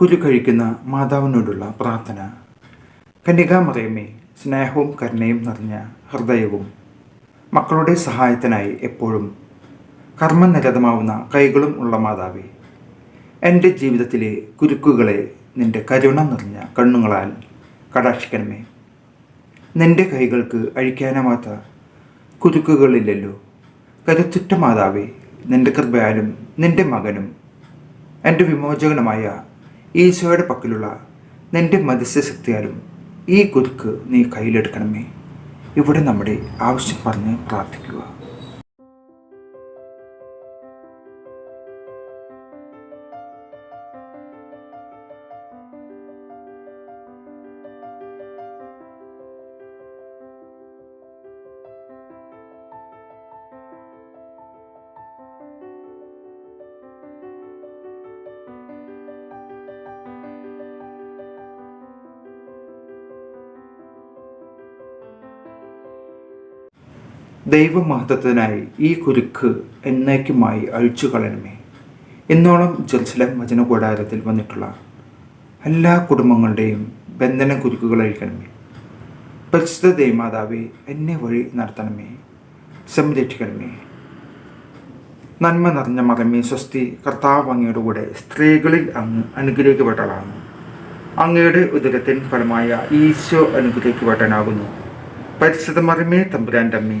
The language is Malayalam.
കുരു കഴിക്കുന്ന മാതാവിനോടുള്ള പ്രാർത്ഥന. കന്യകാമറിയമ്മേ സ്നേഹവും കരുണയും നിറഞ്ഞ ഹൃദയവും മക്കളുടെ സഹായത്തിനായി എപ്പോഴും കർമ്മനിരതമാവുന്ന കൈകളും ഉള്ള മാതാവേ എന്റെ ജീവിതത്തിലെ കുരുക്കുകളെ നിന്റെ കരുണ നിറഞ്ഞ കണ്ണുങ്ങളാൽ കടാക്ഷിക്കണമേ. നിന്റെ കൈകൾക്ക് അഴിക്കാനാവാത്ത കുരുക്കുകളില്ലല്ലോ. കരുത്തുറ്റ മാതാവേ നിന്റെ കൃപയാലും നിന്റെ മകനും എന്റെ വിമോചകനുമായ ഈശോയുടെ പക്കലുള്ള നിന്റെ മത്സ്യശക്തിയാലും ഈ കുരുക്ക് നീ കയ്യിലെടുക്കണമേ. ഇവിടെ നമ്മുടെ ആവശ്യം പറഞ്ഞ് പ്രാർത്ഥിക്കുക. ദൈവമഹത്വത്തിനായി ഈ കുരുക്ക് എന്നേക്കുമായി അഴിച്ചു കളയണമേ ഇന്നോളം ജെറുസലം വചന കൂടാരത്തിൽ വന്നിട്ടുള്ള എല്ലാ കുടുംബങ്ങളുടെയും ബന്ധന കുരുക്കുകൾ അഴിക്കണമേ. പരിശുദ്ധ ദൈവമാതാവെ എന്നെ വഴി നടത്തണമേ. സംരക്ഷിക്കണമേ നന്മ നിറഞ്ഞ മകമേ സ്വസ്തി കർത്താവ് അങ്ങയുടെ കൂടെ സ്ത്രീകളിൽ അങ്ങ് അനുഗ്രഹിക്കപ്പെട്ടതാണ് അങ്ങയുടെ ഉദരത്തിൻ ഫലമായ ഈശോ അനുഗ്രഹിക്കപ്പെട്ടനാകുന്നു പരിശുദ്ധ മറമേ തമ്പുരാന്റെ അമ്മേ